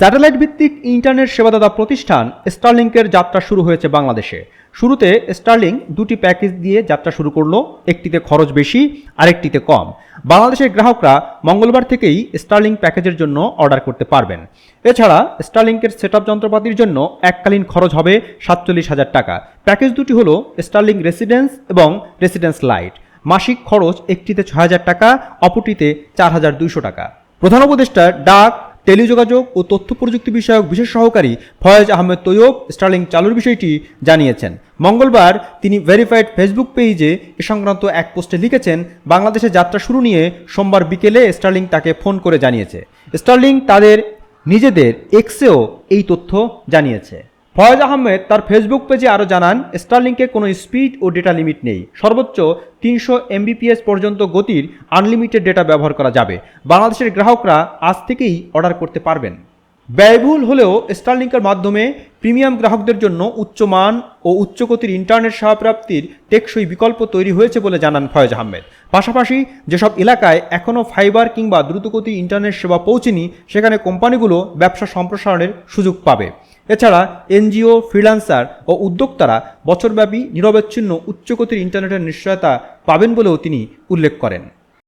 Satellite ভিত্তিক internet সেবাদাতা প্রতিষ্ঠান স্টারলিংকের যাত্রা শুরু হয়েছে বাংলাদেশে। শুরুতে স্টারলিং দুটি প্যাকেজ দিয়ে যাত্রা শুরু করল, একটিতে খরচ বেশি, আরেকটিতে কম। বাংলাদেশের গ্রাহকরা মঙ্গলবার থেকেই স্টারলিং প্যাকেজের জন্য অর্ডার করতে পারবেন। এছাড়া স্টারলিংকের সেট যন্ত্রপাতির জন্য এককালীন খরচ হবে সাতচল্লিশ হাজার টাকা। প্যাকেজ দুটি হলো স্টারলিং রেসিডেন্স এবং রেসিডেন্স লাইট। মাসিক খরচ একটিতে ছয় হাজার টাকা, অপরটিতে চার হাজার দুইশো টাকা। প্রধান উপদেষ্টা ডাক টেলিযোগাযোগ ও তথ্য প্রযুক্তি বিষয়ক বিশেষ সহকারী ফয়েজ আহমেদ তৈয়ব স্টার্লিং চালুর বিষয়টি জানিয়েছেন। মঙ্গলবার তিনি ভেরিফাইড ফেসবুক পেজে এ সংক্রান্ত এক পোস্টে লিখেছেন, বাংলাদেশে যাত্রা শুরু নিয়ে সোমবার বিকেলে স্টার্লিং তাকে ফোন করে জানিয়েছে। স্টার্লিং তাদের নিজেদের এক্সেও এই তথ্য জানিয়েছে। ফয়েজ আহমেদ তার ফেসবুক পেজে আরও জানান, স্টারলিংকে কোনো স্পিড ও ডেটা লিমিট নেই। সর্বোচ্চ তিনশো এমবিপিএস পর্যন্ত গতির আনলিমিটেড ডেটা ব্যবহার করা যাবে। বাংলাদেশের গ্রাহকরা আজ থেকেই অর্ডার করতে পারবেন। ব্যয়বহুল হলেও স্টারলিংকের মাধ্যমে প্রিমিয়াম গ্রাহকদের জন্য উচ্চমান ও উচ্চগতির ইন্টারনেট সেবা প্রাপ্তির টেকসই বিকল্প তৈরি হয়েছে বলে জানান ফয়েজ আহমেদ। পাশাপাশি যেসব এলাকায় এখনও ফাইবার কিংবা দ্রুতগতির ইন্টারনেট সেবা পৌঁছেনি, সেখানে কোম্পানিগুলো ব্যবসা সম্প্রসারণের সুযোগ পাবে। এছাড়া এনজিও ফ্রিলান্সার ও উদ্যোক্তারা বছরব্যাপী নিরবচ্ছিন্ন উচ্চগতির ইন্টারনেটের নিশ্চয়তা পাবেন বলেও তিনি উল্লেখ করেন।